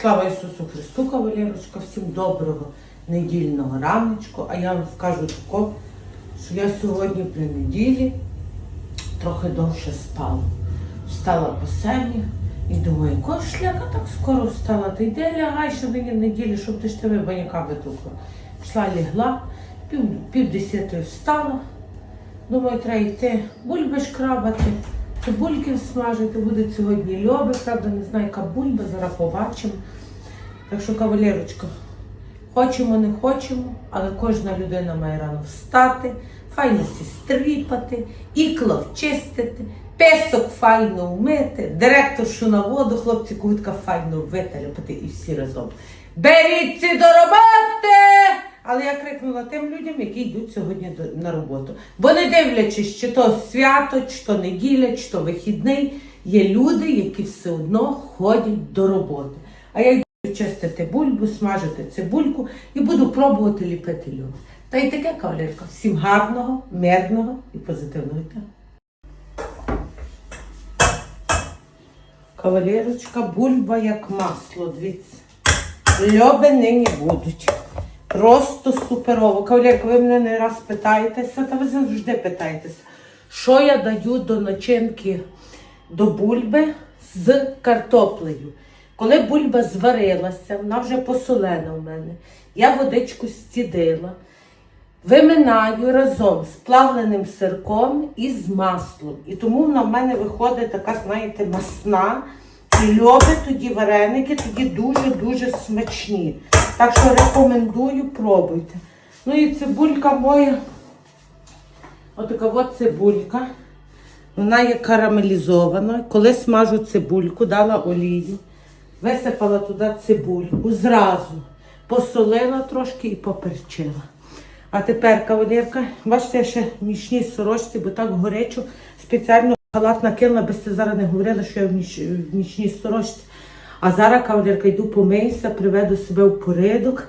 Слава Ісусу Христу, кавалерочка, всім доброго недільного раночку. А я вам скажу тако, що я сьогодні при неділі трохи довше спала. Встала по семі і думаю, якого шляха так скоро встала? Ти йди лягай ще нині в неділі, щоб ти ж тебе баняка витукла. Пішла лягла, пів, пів десятої встала. Думаю, треба йти бульби шкрабати, цибульки смажити. Буде сьогодні льоби, правда, не знаю, яка бульба, зараз побачимо. Так що, кавалерочка, хочемо, не хочемо, але кожна людина має рано встати, файно стріпати, ікло вчистити, песок файно вмити, директоршу на воду, хлопці кутка файно виталяпати і всі разом. Беріться до роботи! Але я крикнула тим людям, які йдуть сьогодні на роботу. Бо не дивлячись, чи то свято, чи то неділя, чи то вихідний, є люди, які все одно ходять до роботи. А я йду чистити бульбу, смажити цибульку і буду пробувати ліпити льон. Та й таке, кавалерка. Всім гарного, мирного і позитивного дня. Кавалерочка, бульба як масло, дивіться. Льоби нині будуть. Просто суперово. Кавалерка, ви мене не раз питаєтеся, та ви завжди питаєтеся, що я даю до начинки до бульби з картоплею. Коли бульба зварилася, вона вже посолена в мене. Я водичку стідила, виминаю разом з плавленим сирком і з маслом. І тому вона в мене виходить така, знаєте, масна. І льоби тоді вареники, тоді дуже-дуже смачні. Так що рекомендую, пробуйте. Ну і цибулька моя. Отака от цибулька. Вона є карамелізована. Коли смажу цибульку, дала олію, висипала туди цибульку, зразу посолила трошки і поперчила. А тепер кавалерка, бачите, ще в нічній сорочці, бо так горячо спеціально халат накинула, би сте зараз не говорили, що я в нічній сорочці. А зараз кавалерка йду помиюся, приведу себе в порядок.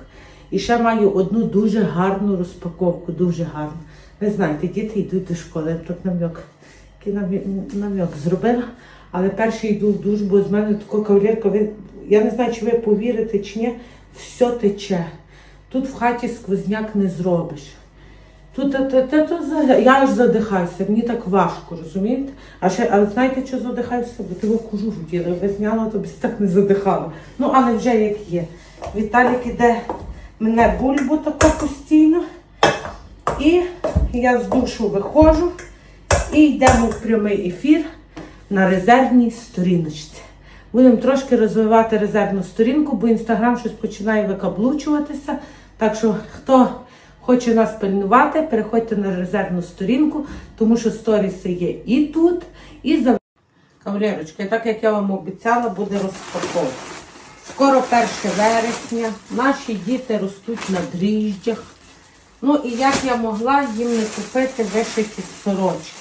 І ще маю одну дуже гарну розпаковку, дуже гарну. Ви знаєте, діти йдуть до школи, я тут нам'як- нам'як зробила. Але перший йду в душ, бо з мене така кавалерка, ви, я не знаю, чи ви повірите чи ні, все тече. Тут в хаті сквозняк не зробиш. Тут та, та, та, та, я аж задихаюся, мені так важко, розумієте? А ще, але знаєте, що задихаюся? Бо того кожух вділа, ви зняла, то б так не задихала. Ну, але вже як є. Віталік іде мене бульбу тако постійно. І я з душу виходжу і йдемо в прямий ефір на резервній сторіночці. Будемо трошки розвивати резервну сторінку, бо інстаграм щось починає викаблучуватися. Так що, хто хоче нас пильнувати, переходьте на резервну сторінку, тому що сторіси є і тут, і за Кавалерочка, і так як я вам обіцяла, буде розпаковка. Скоро 1 вересня, наші діти ростуть на дріжджах. Ну і як я могла їм не купити вишиті сорочки.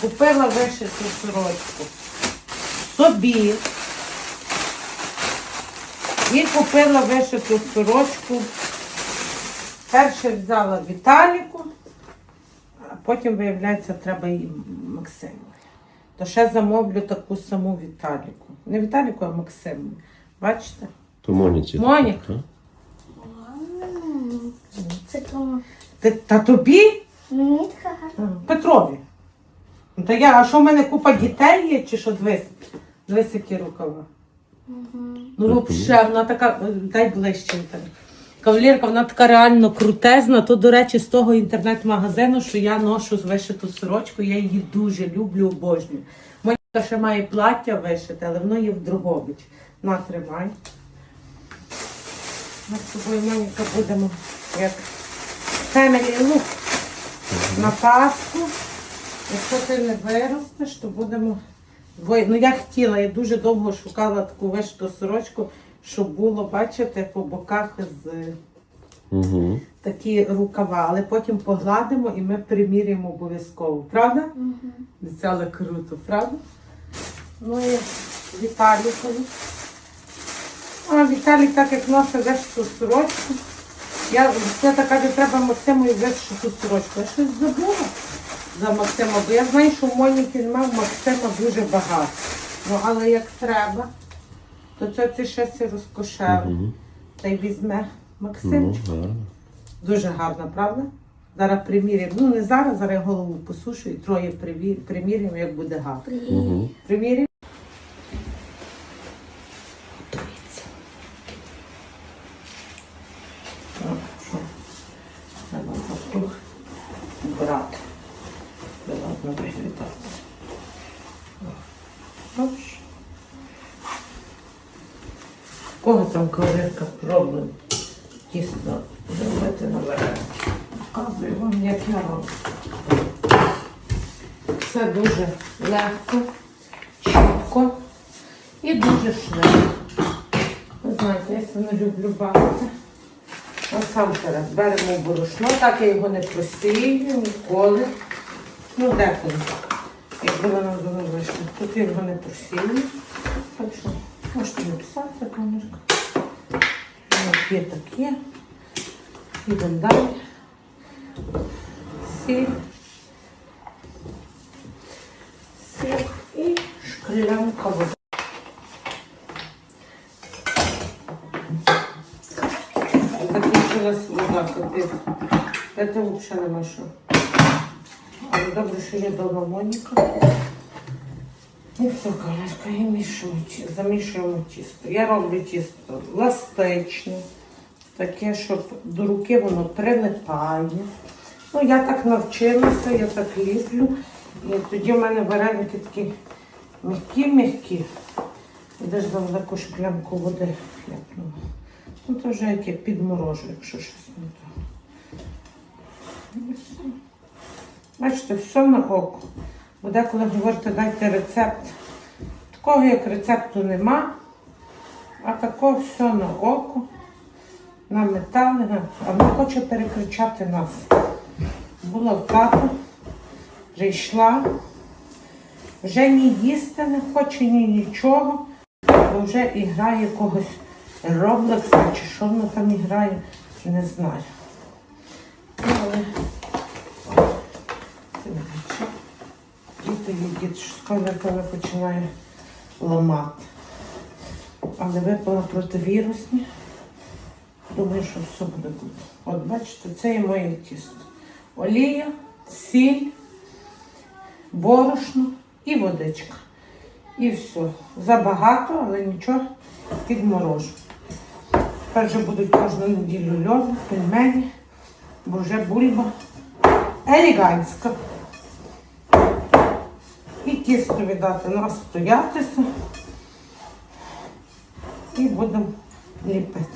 Купила вишиту сорочку собі. І купила вишиту сорочку. Перше взяла Віталіку, а потім, виявляється, треба і Максиму. То ще замовлю таку саму Віталіку. Не Віталіку, а Максиму. Бачите? То Моніці. Моніка. Це тому. Ти, та тобі? Мені така Петрові. Ну, Та я, а що в мене купа дітей є, чи що дивись? Дивись, які рукава. Ну, взагалі, вона така, дай ближче. Віталій. Кавалерка, вона така реально крутезна. То, до речі, з того інтернет-магазину, що я ношу вишиту сорочку, я її дуже люблю, обожнюю. Моя ще має плаття вишите, але воно є в Дрогобич. На, тримай. Ми з тобою, Моніка, будемо як family look на Пасху. Якщо ти не виростеш, то будемо. Ну я хотіла, я дуже довго шукала таку вишиту сорочку, щоб було, бачите, по боках з Угу. такі рукава, але потім погладимо і ми приміряємо обов'язково. Правда? Це але круто, правда? Ну і Віталікові. А Віталік так як носить вишиту сорочку. Я це така, що треба Максимові вишиту сорочку. Я щось забула за Максима, бо я знаю, що в Моніки немає, в Максима дуже багато. Ну, але як треба. То це ти ще сі розкошав. Угу. Та й візьме Ну, гарно. Дуже гарна, правда? Зараз приміряємо. Ну не зараз, зараз я голову посушу і троє приміряємо, як буде гарно. Угу. Приміряємо. Дивіться. Так, що? Треба просто брати. Де ладно виглядати. Добре. Кого там кавалерка проблем? Тісно зробити на варіанті. Показую вам, як я роблю. Все дуже легко, чітко і дуже швидко. Ви знаєте, я це не люблю бавити. Насамперед беремо борошно, так я його не просію ніколи. Ну, деколи. Якби воно було вийшло. Тут я його не просію. Так що можете написати, камерка. От є таке. Ідемо далі. Сіль. Сіль і шклянка води. Закінчилась вода, капець. Це взагалі нема що. Але добре, що є дома Моніка. І все, колешка, і мішуємо, ті- замішуємо тісто. Я роблю тісто еластичне, таке, щоб до руки воно прилипає. Ну, я так навчилася, я так ліплю. І тоді в мене вареники такі м'які-м'які. Ідеш за велику шклянку води хляпнула. Ну, то вже як я підморожу, якщо щось не то. Бачите, все на око. Бо деколи говорите, дайте рецепт. Такого як рецепту нема, а такого все на око, на метали, а вона хоче перекричати нас. Була в тату, прийшла, вже ні їсти не хоче, ні нічого, бо вже і грає когось Роблекса чи що вона там і грає, не знаю. Ну, але це не більше. Що скоро напевно починає ламати. Але випила противірусні. Думаю, що все буде добре. От бачите, це є моє тісто. Олія, сіль, борошно і водичка. І все. Забагато, але нічого підморожу. Тепер вже будуть кожну неділю льони, пельмені, бо вже бульба елегантська. І тісто віддати настоятися. І будемо ліпити.